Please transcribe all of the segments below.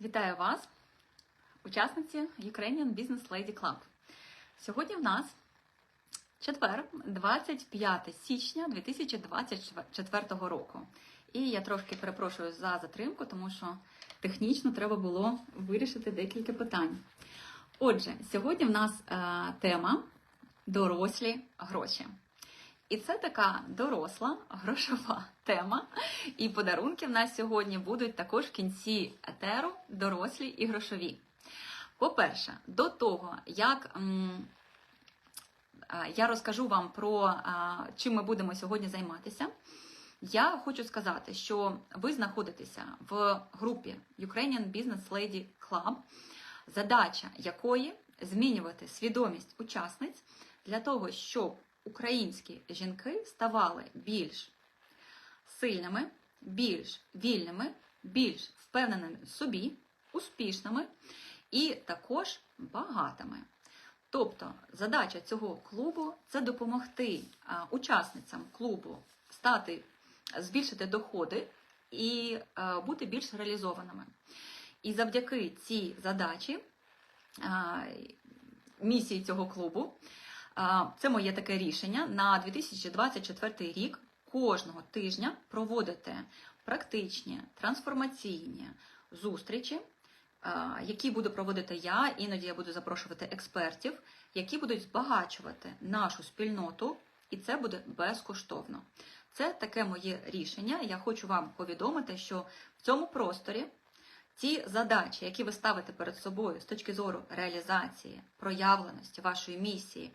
Вітаю вас, учасниці Ukrainian Business Lady Club. Сьогодні в нас четвер, 25 січня 2024 року. І я трошки перепрошую за затримку, тому що технічно треба було вирішити декілька питань. Отже, сьогодні в нас е, тема дорослі гроші. І це така доросла грошова тема. І подарунки в нас сьогодні будуть також в кінці етеру дорослі і грошові. По-перше, до того, як я розкажу вам про чим ми будемо сьогодні займатися, я хочу сказати, що ви знаходитеся в групі Ukrainian Business Lady Club, задача якої змінювати свідомість учасниць для того, щоб українські жінки ставали більш сильними, більш вільними, більш впевненими в собі, успішними і також багатими. Тобто задача цього клубу це допомогти учасницям клубу стати, збільшити доходи і бути більш реалізованими. І завдяки цій задачі, місії цього клубу, це моє таке рішення на 2024 рік кожного тижня проводити практичні трансформаційні зустрічі, які буду проводити я, іноді я буду запрошувати експертів, які будуть збагачувати нашу спільноту, і це буде безкоштовно. Це таке моє рішення. Я хочу вам повідомити, що в цьому просторі ті задачі, які ви ставите перед собою з точки зору реалізації, проявленості вашої місії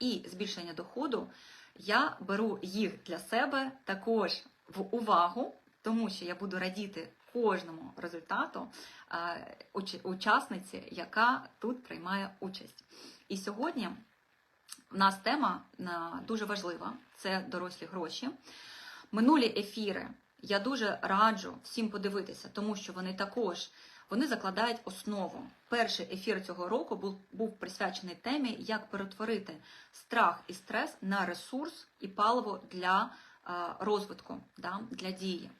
і збільшення доходу, я беру їх для себе також в увагу, тому що я буду радіти кожному результату е, учасниці, яка тут приймає участь. І сьогодні в нас тема е, дуже важлива: це дорослі гроші. Минулі ефіри я дуже раджу всім подивитися, тому що вони також вони закладають основу. Перший ефір цього року був, був присвячений темі, як перетворити страх і стрес на ресурс і паливо для е, розвитку, да, для дії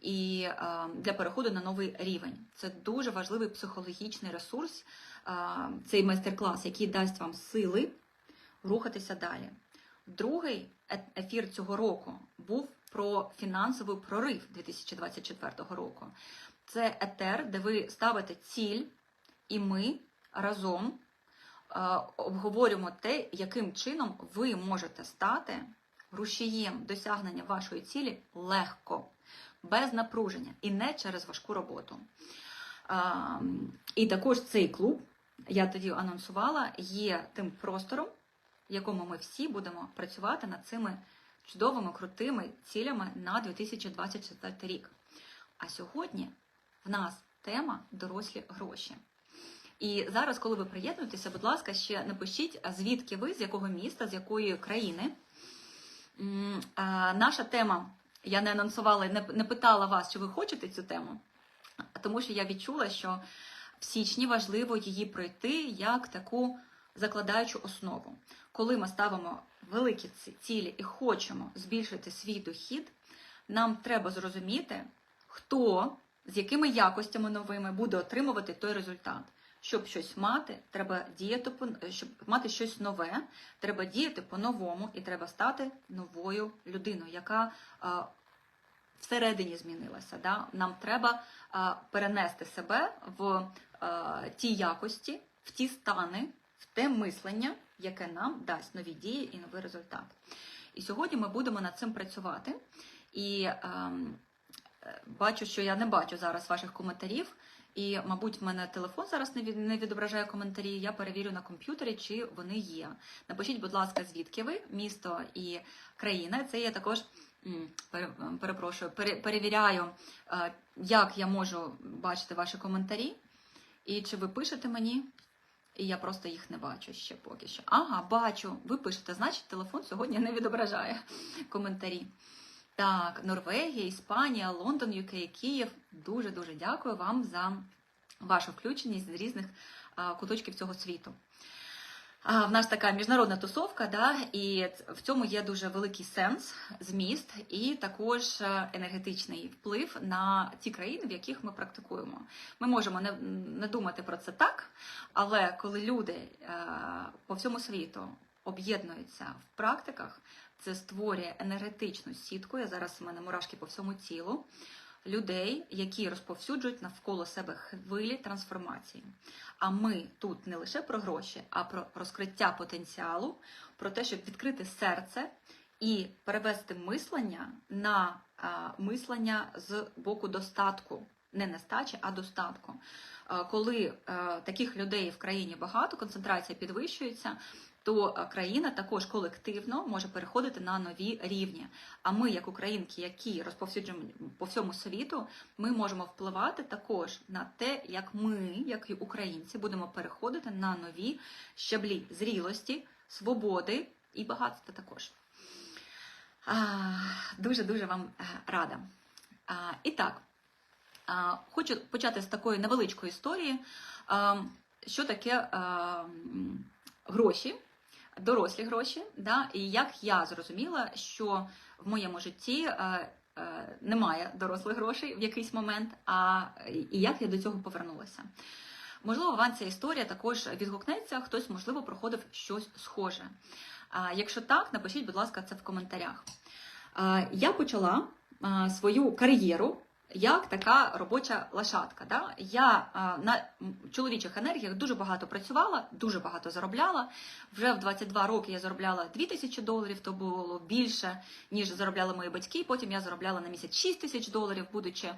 і е, для переходу на новий рівень. Це дуже важливий психологічний ресурс, е, цей майстер-клас, який дасть вам сили рухатися далі. Другий ефір цього року був про фінансовий прорив 2024 року. Це етер, де ви ставите ціль, і ми разом е, обговорюємо те, яким чином ви можете стати рушієм досягнення вашої цілі легко, без напруження і не через важку роботу. Е, і також цей клуб, я тоді анонсувала, є тим простором, в якому ми всі будемо працювати над цими чудовими, крутими цілями на 2024 рік. А сьогодні в нас тема дорослі гроші. І зараз, коли ви приєднуєтеся, будь ласка, ще напишіть, звідки ви, з якого міста, з якої країни. Наша тема, я не анонсувала, не, питала вас, чи ви хочете цю тему, тому що я відчула, що в січні важливо її пройти як таку закладаючу основу. Коли ми ставимо великі ці- цілі і хочемо збільшити свій дохід, нам треба зрозуміти, хто з якими якостями новими буде отримувати той результат. Щоб щось мати, треба діяти по- щоб мати щось нове, треба діяти по-новому і треба стати новою людиною, яка а, всередині змінилася. Да? Нам треба а, перенести себе в а, ті якості, в ті стани, в те мислення, яке нам дасть нові дії і новий результат. І сьогодні ми будемо над цим працювати. І ем, е, бачу, що я не бачу зараз ваших коментарів. І, мабуть, в мене телефон зараз не відображає коментарі. Я перевірю на комп'ютері, чи вони є. Напишіть, будь ласка, звідки ви, місто і країна. Це я також перепрошую, перевіряю, е, як я можу бачити ваші коментарі, і чи ви пишете мені. І я просто їх не бачу ще поки що. Ага, бачу. Ви пишете, значить, телефон сьогодні не відображає коментарі. Так, Норвегія, Іспанія, Лондон, UK, Київ. Дуже дуже дякую вам за вашу включеність з різних куточків цього світу. В нас така міжнародна тусовка, да, і в цьому є дуже великий сенс, зміст і також е, енергетичний вплив на ті країни, в яких ми практикуємо. Ми можемо не, не думати про це так, але коли люди е, по всьому світу об'єднуються в практиках, це створює енергетичну сітку. Я зараз у мене мурашки по всьому тілу. Людей, які розповсюджують навколо себе хвилі трансформації. А ми тут не лише про гроші, а про розкриття потенціалу, про те, щоб відкрити серце і перевести мислення на а, мислення з боку достатку, не нестачі, а достатку. А, Коли е, таких людей в країні багато, концентрація підвищується. То е, країна також колективно може переходити на нові рівні. А ми, як українки, які розповсюджуємо по всьому світу, ми можемо впливати також на те, як ми, як і українці, будемо переходити на нові щаблі зрілості, свободи і багатства також. Дуже дуже вам е, рада. І так, хочу почати з такої невеличкої історії, що таке гроші, дорослі гроші, да, і як я зрозуміла, що в моєму житті е, е, немає дорослих грошей в якийсь момент, а і як я до цього повернулася. Можливо, вам ця історія також відгукнеться, хтось, можливо, проходив щось схоже. Якщо так, напишіть, будь ласка, це в коментарях. А, Я почала свою кар'єру як така робоча лошадка. Да? Я а, на чоловічих енергіях дуже багато працювала, дуже багато заробляла. Вже в 22 роки я заробляла 2000 доларів, то було більше, ніж заробляли мої батьки. Потім я заробляла на місяць 6 тисяч доларів, будучи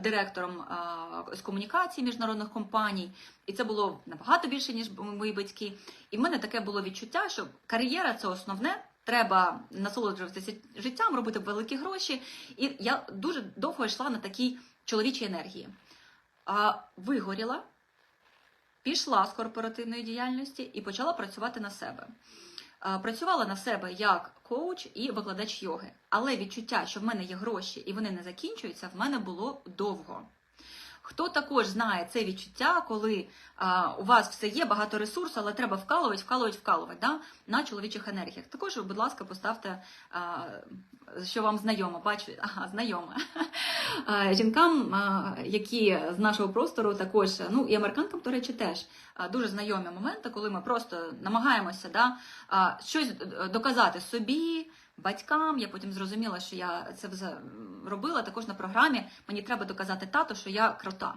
директором а, з комунікації міжнародних компаній. І це було набагато більше, ніж мої батьки. І в мене таке було відчуття, що кар'єра це основне. Треба насолоджуватися життям, робити великі гроші. І я дуже довго йшла на такій чоловічій енергії. А вигоріла, пішла з корпоративної діяльності і почала працювати на себе. Працювала на себе як коуч і викладач йоги. Але відчуття, що в мене є гроші і вони не закінчуються, в мене було довго. Хто також знає це відчуття, коли а, у вас все є, багато ресурсу, але треба вкалувати, вкалувати, вкалувати да, на чоловічих енергіях. Також, будь ласка, поставте, а, що вам знайомо. Бачу, ага, знайоме. Жінкам, які з нашого простору, також, ну і американкам, до речі, теж дуже знайомі моменти, коли ми просто намагаємося да, щось доказати собі. Батькам, я потім зрозуміла, що я це робила також на програмі. Мені треба доказати тату, що я крута.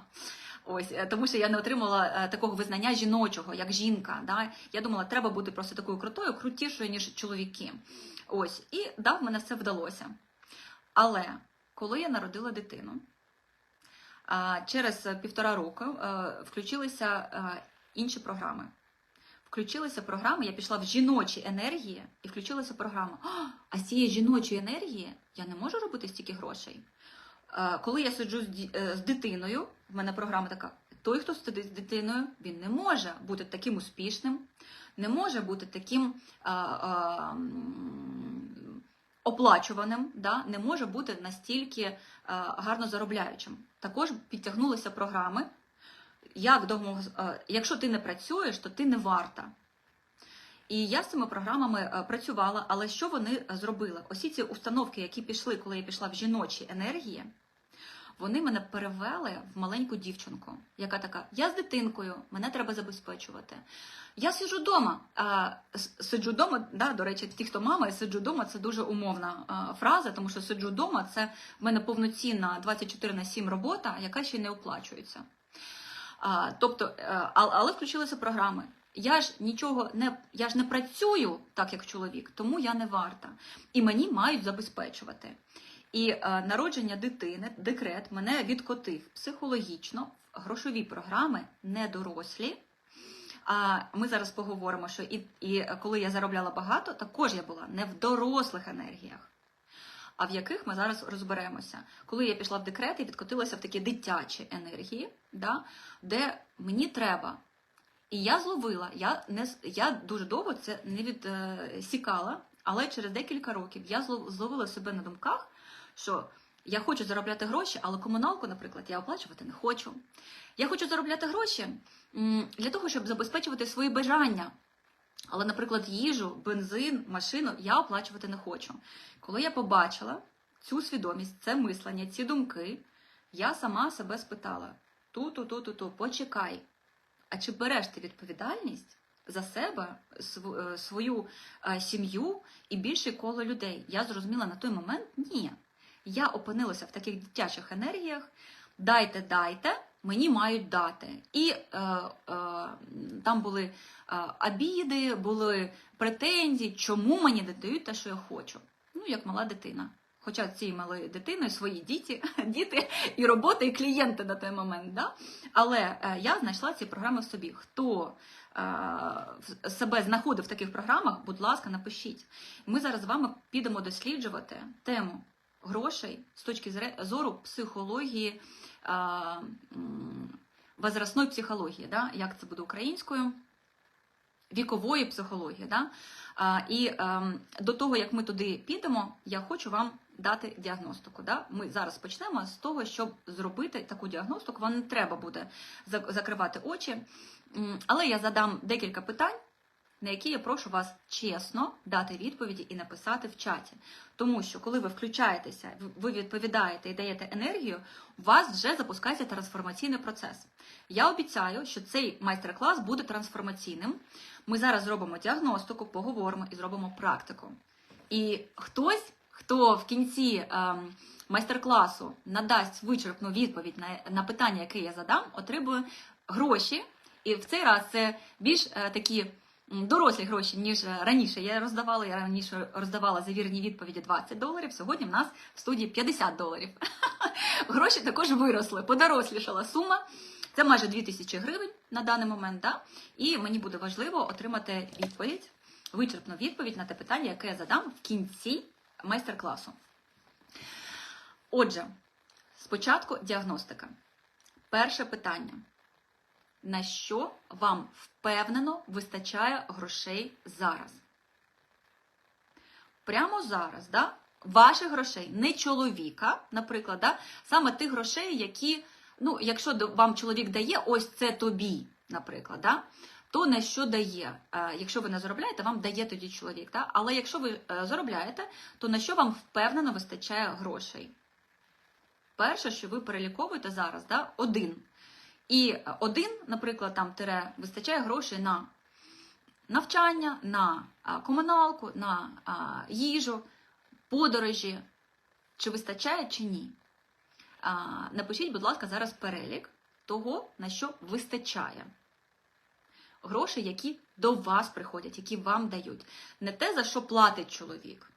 Ось е, тому, що я не отримала е, такого визнання жіночого, як жінка. Да? Я думала, треба бути просто такою крутою, крутішою, ніж чоловіки. Ось, і да, в мене все вдалося. Але коли я народила дитину, через півтора року е, включилися інші програми. Включилися програми, я пішла в жіночі енергії і включилася програма. «А, з цієї жіночої енергії я не можу робити стільки грошей. Е, Коли я сиджу е, з дитиною, в мене програма така: той, хто сидить з дитиною, він не може бути таким успішним, не може бути таким а, а, оплачуваним, да? не може бути настільки а, гарно заробляючим. Також підтягнулися програми. Як домог... е, Якщо ти не працюєш, то ти не варта. І я з цими програмами е, працювала, але що вони е, зробили? Осі ці установки, які пішли, коли я пішла в жіночі енергії, вони мене перевели в маленьку дівчинку, яка така: я з дитинкою, мене треба забезпечувати. Я сиджу вдома. Сиджу вдома, да, до речі, ті, хто мама, сиджу вдома, це дуже умовна фраза, тому що сиджу вдома це в мене повноцінна 24 на 7 робота, яка ще й не оплачується. А, тобто, е, але включилися програми. Я ж нічого не я ж не працюю так, як чоловік, тому я не варта. І мені мають забезпечувати. І е, народження дитини, декрет мене відкотив психологічно в грошові програми недорослі. А ми зараз поговоримо, що і, і коли я заробляла багато, також я була не в дорослих енергіях. А в яких ми зараз розберемося. Коли я пішла в декрет і відкотилася в такі дитячі енергії, да, де мені треба. І я зловила, я не я дуже довго це не відсікала, але через декілька років я зловила себе на думках, що я хочу заробляти гроші, але комуналку, наприклад, я оплачувати не хочу. Я хочу заробляти гроші для того, щоб забезпечувати свої бажання. Але, наприклад, їжу, бензин, машину я оплачувати не хочу. Коли я побачила цю свідомість, це мислення, ці думки, я сама себе спитала: ту-ту-ту-ту-ту, почекай. А чи береш ти відповідальність за себе, е, свою е, сім'ю і більше коло людей? Я зрозуміла на той момент ні. Я опинилася в таких дитячих енергіях. Дайте, дайте, мені мають дати. І е, е, там були е, обіди, були претензії, чому мені не дають те, що я хочу. Ну, як мала дитина. Хоча цією малою дитиною свої діти, діти і робота, і клієнти на той момент. Да? Але е, я знайшла ці програми в собі. Хто е, себе знаходив в таких програмах, будь ласка, напишіть. Ми зараз з вами підемо досліджувати тему грошей з точки зору психології, е, возрастної психології, да? як це буде українською, вікової психології. Да? І ем, до того, як ми туди підемо, я хочу вам дати діагностику. Да? Ми зараз почнемо з того, щоб зробити таку діагностику. Вам не треба буде закривати очі. Але я задам декілька питань, на які я прошу вас чесно дати відповіді і написати в чаті. Тому що, коли ви включаєтеся, ви- відповідаєте і даєте енергію, у вас вже запускається трансформаційний процес. Я обіцяю, що цей майстер-клас буде трансформаційним. Ми зараз зробимо діагностику, поговоримо і зробимо практику. І хтось, хто в кінці ем, майстер-класу надасть вичерпну відповідь на, на питання, яке я задам, отримує гроші. І в цей раз це більш е, такі дорослі гроші, ніж е, раніше я роздавала. Я раніше роздавала за вірні відповіді 20 доларів. Сьогодні в нас в студії 50 доларів. Гроші також виросли, подорослішала сума. Це майже 2000 гривень на даний момент. Да? І мені буде важливо отримати відповідь, вичерпну відповідь на те питання, яке я задам в кінці майстер-класу. Отже, спочатку діагностика. Перше питання. На що вам впевнено вистачає грошей зараз? Прямо зараз, да? ваших грошей, не чоловіка, наприклад, да? саме тих грошей, які, ну, якщо вам чоловік дає, ось це тобі, наприклад, да? то на що дає? Е, Якщо ви не заробляєте, вам дає тоді чоловік. Да? Але якщо ви е, заробляєте, то на що вам впевнено вистачає грошей? Перше, що ви переліковуєте зараз, да? один. І один, наприклад, там тире вистачає грошей на навчання, на комуналку, на їжу, подорожі. Чи вистачає, чи ні? Напишіть, будь ласка, зараз перелік того, на що вистачає. Гроші, які до вас приходять, які вам дають. Не те, за що платить чоловік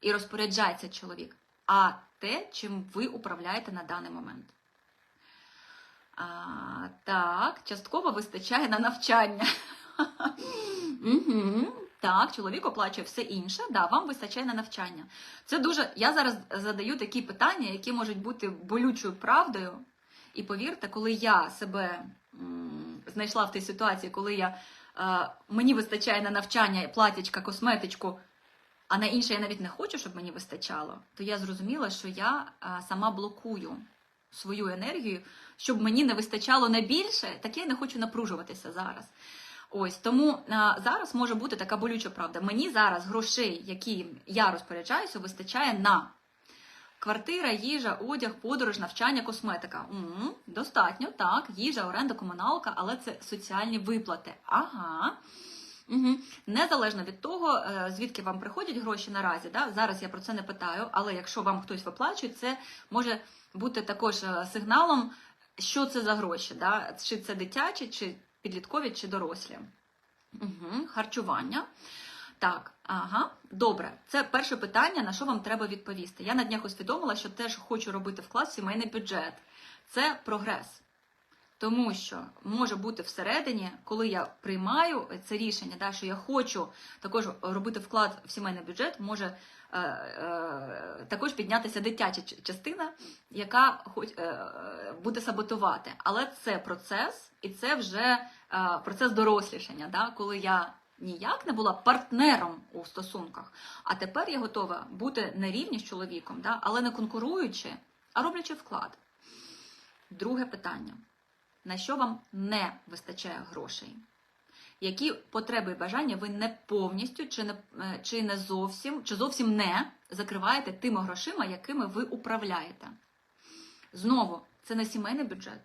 і розпоряджається чоловік, а те, чим ви управляєте на даний момент. А, так, частково вистачає на навчання. Так, чоловік оплачує все інше, да, вам вистачає на навчання. Це дуже. Я зараз задаю такі питання, які можуть бути болючою правдою. І повірте, коли я себе знайшла в тій ситуації, коли я, мені вистачає на навчання, платячка, косметичку, а на інше я навіть не хочу, щоб мені вистачало, то я зрозуміла, що я сама блокую свою енергію, щоб мені не вистачало на більше, так я не хочу напружуватися зараз. Ось тому а, зараз може бути така болюча правда. Мені зараз грошей, які я розпоряджаюся, вистачає на квартира, їжа, одяг, подорож, навчання, косметика. М, достатньо, так, їжа, оренда, комуналка, але це соціальні виплати. Ага. Угу. Незалежно від того, е, звідки вам приходять гроші наразі, да? зараз я про це не питаю, але якщо вам хтось виплачує, це може бути також е, сигналом, що це за гроші, да? чи це дитячі, чи підліткові, чи дорослі. Угу. Харчування. Так, ага, добре. Це перше питання, на що вам треба відповісти. Я на днях усвідомила, що теж хочу робити вклад в сімейний бюджет. Це прогрес. Тому що може бути всередині, коли я приймаю це рішення, да, що я хочу також робити вклад в сімейний бюджет, може е, е, також піднятися дитяча частина, яка хоч, е, буде саботувати. Але це процес, і це вже е, процес дорослішання, да, коли я ніяк не була партнером у стосунках, а тепер я готова бути на рівні з чоловіком, да, але не конкуруючи, а роблячи вклад. Друге питання. На що вам не вистачає грошей? які потреби і бажання ви не повністю чи не, е, чи не зовсім, чи зовсім не закриваєте тими грошима, якими ви управляєте. Знову, це не сімейний бюджет,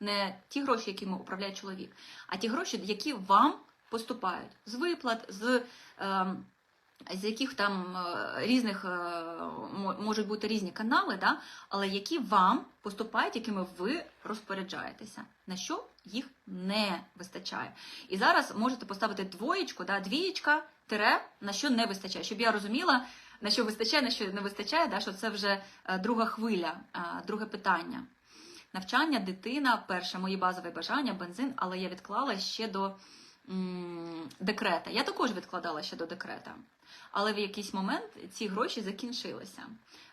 не ті гроші, якими управляє чоловік, а ті гроші, які вам поступають з виплат, з. ем, з яких там е, різних е, можуть бути різні канали, да? але які вам поступають, якими ви розпоряджаєтеся, на що їх не вистачає. І зараз можете поставити двоєчку, да? двієчка, тире, на що не вистачає, щоб я розуміла, на що вистачає, на що не вистачає, да? що це вже е, друга хвиля, друге питання. Навчання, дитина, перше, мої базові бажання, бензин, але я відклала ще до декрета. Я також відкладала ще до декрета. Але в якийсь момент ці гроші закінчилися.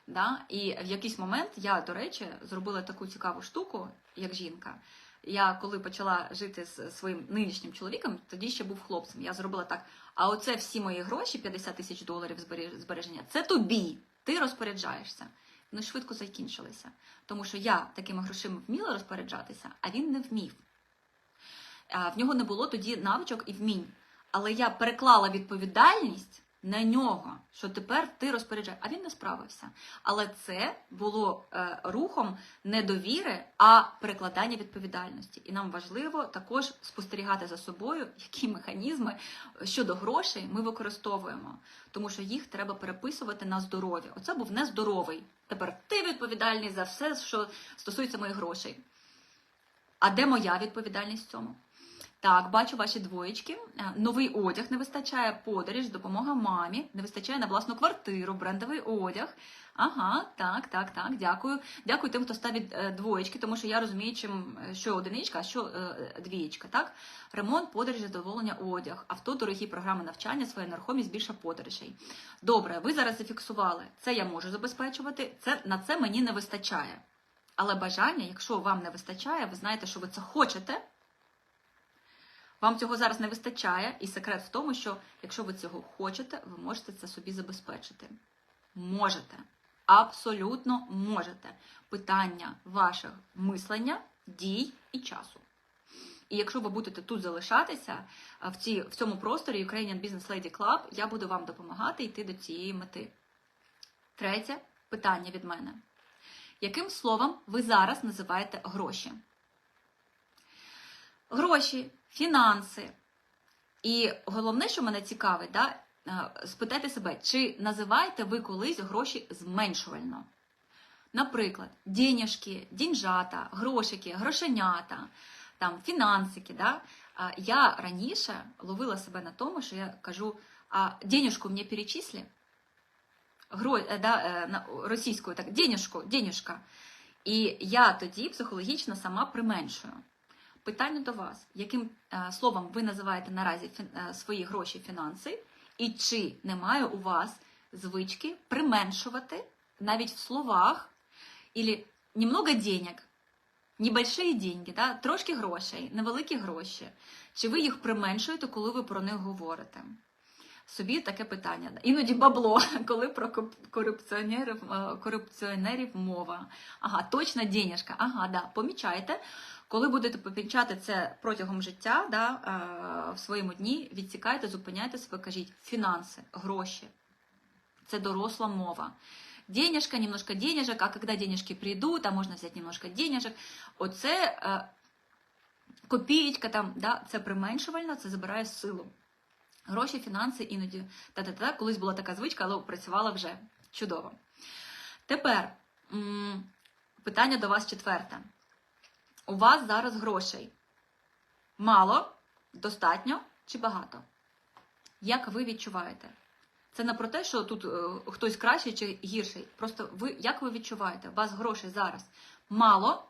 Да? І в якийсь момент я, до речі, зробила таку цікаву штуку, як жінка. Я коли почала жити з своїм нинішнім чоловіком, тоді ще був хлопцем. Я зробила так: а оце всі мої гроші, 50 тисяч доларів збереження, це тобі. Ти розпоряджаєшся. Вони швидко закінчилися. Тому що я такими грошима вміла розпоряджатися, а він не вмів. А, В нього не було тоді навичок і вмінь. Але я переклала відповідальність на нього, що тепер ти розпоряджаєш. А він не справився. Але це було е, рухом не довіри, а перекладання відповідальності. І нам важливо також спостерігати за собою, які механізми щодо грошей ми використовуємо, тому що їх треба переписувати на здоров'я. Оце був нездоровий. Тепер ти відповідальний за все, що стосується моїх грошей. А де моя відповідальність в цьому? Так, бачу ваші двоєчки. Е, Новий одяг не вистачає, подорож, допомога мамі, не вистачає на власну квартиру, брендовий одяг. Ага, так, так, так. Дякую. Дякую тим, хто ставить е, двоєчки, тому що я розумію, чим е, що одиничка, а що двієчка. Так, ремонт, подорожі, задоволення, одяг, авто, дорогі програми навчання, своя нерухомість, більше подорожей. Добре, ви зараз зафіксували. Це я можу забезпечувати. Це на це мені не вистачає. Але бажання, якщо вам не вистачає, ви знаєте, що ви це хочете. Вам цього зараз не вистачає, і секрет в тому, що якщо ви цього хочете, ви можете це собі забезпечити. Можете. Абсолютно можете. Питання ваших мислення, дій і часу. І якщо ви будете тут залишатися в, цій, в цьому просторі Ukrainian Business Lady Club, я буду вам допомагати йти до цієї мети. Третє питання від мене. Яким словом ви зараз називаєте гроші? Гроші, фінанси. І головне, що мене цікавить, да, е, спитайте себе, чи називаєте ви колись гроші зменшувально? Наприклад, денежки, дінжата, грошики, грошенята, там, фінансики. Да? Я раніше ловила себе на тому, що я кажу, а денежку мені перечислі? Гро, е, да, е, російською так, денежку, денежка. І я тоді психологічно сама применшую. Питання до вас: яким е, словом ви називаєте наразі фін- е, свої гроші фінанси, і чи немає у вас звички применшувати навіть в словах, ілі немного денег, небольшие деньги, да? трошки грошей, невеликі гроші. Чи ви їх применшуєте, коли ви про них говорите? Собі таке питання. Іноді бабло, коли про корупціонерів, е, корупціонерів мова. Ага, точно денежка. Ага, да, помічайте. Коли будете помічати це протягом життя, да, е, в своєму дні, відсікайте, зупиняйте себе, кажіть фінанси, гроші. Це доросла мова. Денежка, немножко денежек, а когда денежки прийдуть, а можна взяти немножко денежек. Оце е, копієчка там, да, це применшувально, це забирає силу. Гроші, фінанси іноді. Та-та-та, колись була така звичка, але працювала вже чудово. Тепер питання до вас четверте. У вас зараз грошей мало, достатньо чи багато? Як ви відчуваєте? Це не про те, що тут е, хтось кращий чи гірший. Просто ви як ви відчуваєте? У вас грошей зараз мало,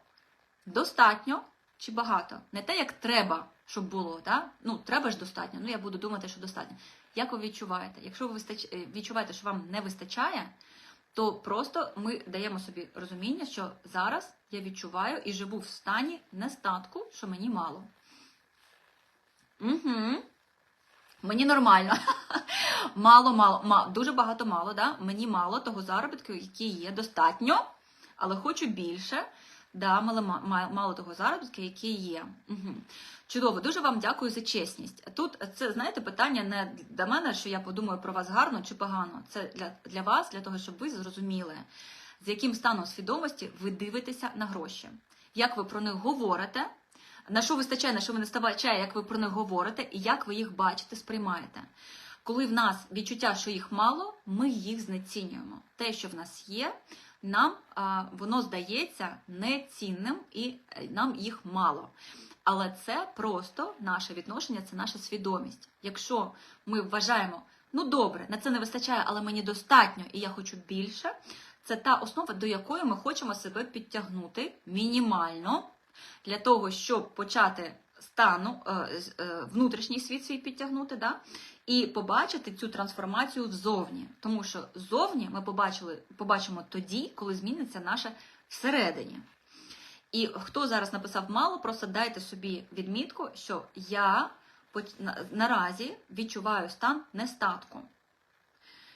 достатньо чи багато? Не те, як треба, щоб було. Да? Ну, треба ж достатньо. Ну, я буду думати, що достатньо. Як ви відчуваєте? Якщо ви е, відчуваєте, що вам не вистачає, то просто ми даємо собі розуміння, що зараз я відчуваю і живу в стані нестатку, що мені мало. Угу. Мені нормально. Мало, мало, мало, дуже багато мало, да? Мені мало того заробітку, який є достатньо, але хочу більше. Да, мало, мало того заробітку, який є. Угу. Чудово, дуже вам дякую за чесність. Тут це знаєте питання не для мене, що я подумаю про вас гарно чи погано. Це для, для вас, для того, щоб ви зрозуміли, з яким станом свідомості ви дивитеся на гроші, як ви про них говорите, на що вистачає, на що ви не вистачає, як ви про них говорите і як ви їх бачите, сприймаєте. Коли в нас відчуття, що їх мало, ми їх знецінюємо. Те, що в нас є, нам а, воно здається нецінним і е, нам їх мало. Але це просто наше відношення, це наша свідомість. Якщо ми вважаємо, ну добре, на це не вистачає, але мені достатньо і я хочу більше, це та основа, до якої ми хочемо себе підтягнути мінімально для того, щоб почати стану е, е, внутрішній світ свій підтягнути, да? і побачити цю трансформацію взовні. Тому що зовні ми побачили, побачимо тоді, коли зміниться наше всередині. І хто зараз написав мало, просто дайте собі відмітку, що я наразі відчуваю стан нестатку.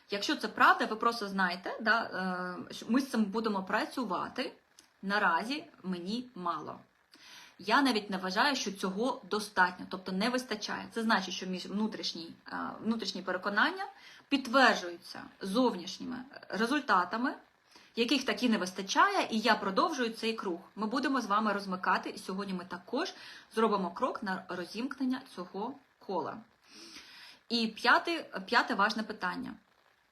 Якщо це правда, ви просто знаєте, да, е, ми з цим будемо працювати. Наразі мені мало. Я навіть не вважаю, що цього достатньо, тобто не вистачає. Це значить, що між внутрішні, е, внутрішні переконання підтверджуються зовнішніми результатами, яких таки не вистачає, і я продовжую цей круг. Ми будемо з вами розмикати, і сьогодні ми також зробимо крок на розімкнення цього кола. І п'яте, п'яте важне питання.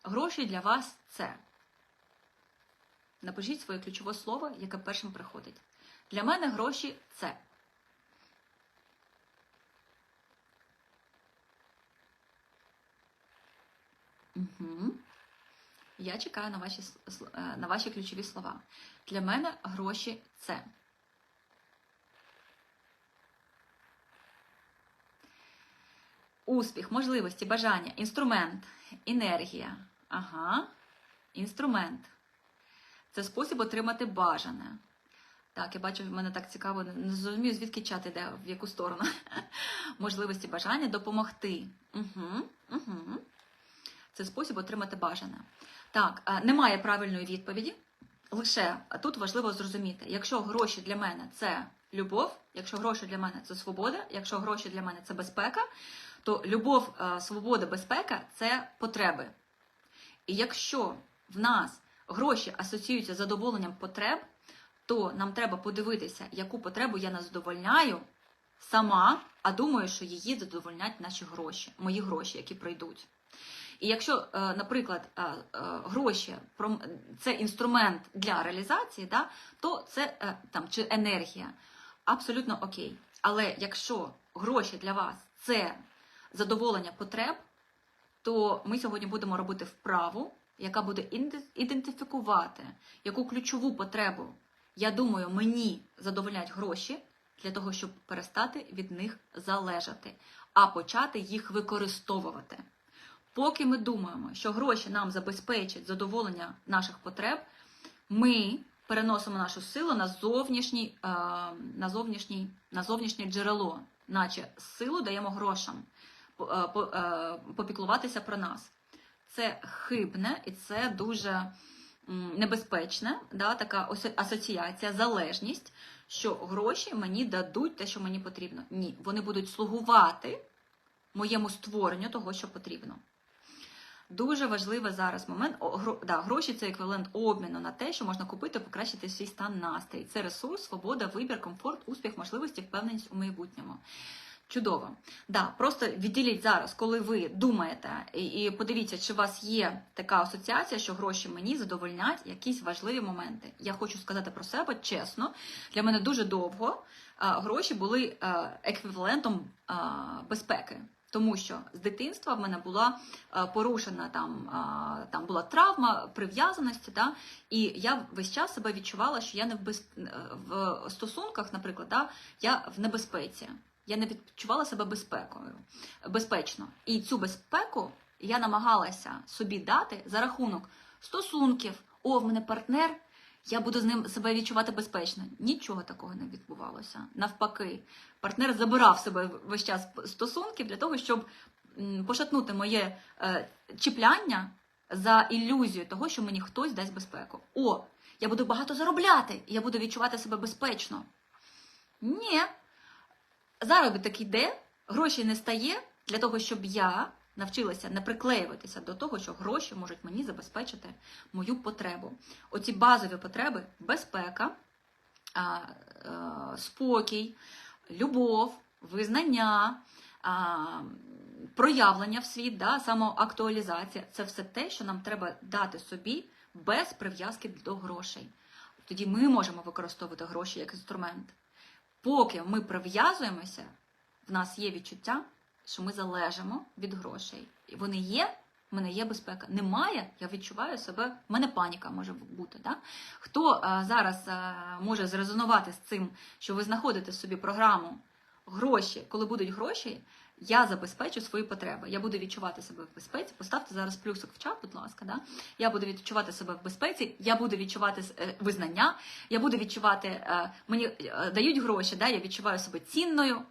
Гроші для вас це. Напишіть своє ключове слово, яке першим приходить. Для мене гроші це. Угу. Я чекаю на ваші, е, на ваші ключові слова. Для мене гроші це. Успіх, можливості, бажання, інструмент, енергія. Ага. Інструмент. Це спосіб отримати бажане. Так, я бачу, в мене так цікаво, не- зрозумію, звідки чат іде, в яку сторону. Можливості бажання допомогти. Угу, угу. Це спосіб отримати бажане. Так, е, немає правильної відповіді. Лише тут важливо зрозуміти, якщо гроші для мене це любов, якщо гроші для мене це свобода, якщо гроші для мене це безпека, то любов, е, свобода, безпека це потреби. І якщо в нас гроші асоціюються з задоволенням потреб, то нам треба подивитися, яку потребу я не задовольняю сама, а думаю, що її задовольнять наші гроші, мої гроші, які прийдуть. І якщо, е, наприклад, е, е, гроші це інструмент для реалізації, да, то це там чи енергія абсолютно окей. Але якщо гроші для вас це задоволення потреб, то ми сьогодні будемо робити вправу, яка буде ідентифікувати, яку ключову потребу, я думаю, мені задовольнять гроші для того, щоб перестати від них залежати, а почати їх використовувати. Поки ми думаємо, що гроші нам забезпечать задоволення наших потреб, ми переносимо нашу силу на зовнішній, е, на зовнішній, на зовнішнє джерело, наче силу даємо грошам е, е, попіклуватися про нас. Це хибне і це дуже м, небезпечне, да, така асоціація, залежність, що гроші мені дадуть те, що мені потрібно. Ні, вони будуть слугувати моєму створенню того, що потрібно. Дуже важливий зараз момент. Гро, да, гроші це еквівалент обміну на те, що можна купити, покращити свій стан настрій. Це ресурс, свобода, вибір, комфорт, успіх, можливості, впевненість у майбутньому. Чудово. Да, просто відділіть зараз, коли ви думаєте, і, подивіться, чи у вас є така асоціація, що гроші мені задовольнять якісь важливі моменти. Я хочу сказати про себе чесно. Для мене дуже довго гроші були еквівалентом безпеки. Тому що з дитинства в мене була порушена там, там була травма прив'язаності, да, і я весь час себе відчувала, що я не в, без... в стосунках, наприклад, да, я в небезпеці. Я не відчувала себе безпекою, безпечно. І цю безпеку я намагалася собі дати за рахунок стосунків. О, в мене партнер, я буду з ним себе відчувати безпечно. Нічого такого не відбувалося. Навпаки, партнер забирав себе весь час стосунків для того, щоб пошатнути моє е, чіпляння за ілюзію того, що мені хтось дасть безпеку. О, я буду багато заробляти, я буду відчувати себе безпечно. Ні. Заробіток йде, грошей не стає для того, щоб я навчилася не приклеюватися до того, що гроші можуть мені забезпечити мою потребу. Оці базові потреби безпека, е, спокій, любов, визнання, проявлення в світ, да, самоактуалізація це все те, що нам треба дати собі без прив'язки до грошей. Тоді ми можемо використовувати гроші як інструмент. Поки ми прив'язуємося, в нас є відчуття, що ми залежимо від грошей. І вони є, в мене є безпека. Немає, я відчуваю себе, в мене паніка може бути. Да? Хто а, зараз а, може зрезонувати з цим, що ви знаходите собі програму гроші, коли будуть гроші, я забезпечу свої потреби. Я буду відчувати себе в безпеці. Поставте зараз плюсик в чат, будь ласка. Да? Я буду відчувати себе в безпеці, я буду відчувати е, визнання, я буду відчувати, е, мені е, дають гроші, да? я відчуваю себе цінною.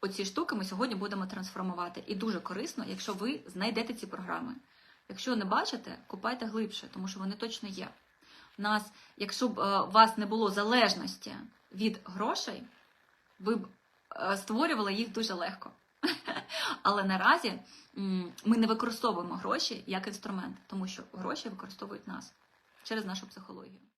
Оці штуки ми сьогодні будемо трансформувати. І дуже корисно, якщо ви знайдете ці програми. Якщо не бачите, купайте глибше, тому що вони точно є. У нас, якщо б у вас не було залежності від грошей, ви б е, створювали їх дуже легко. Але наразі ми не використовуємо гроші як інструмент, тому що гроші використовують нас через нашу психологію.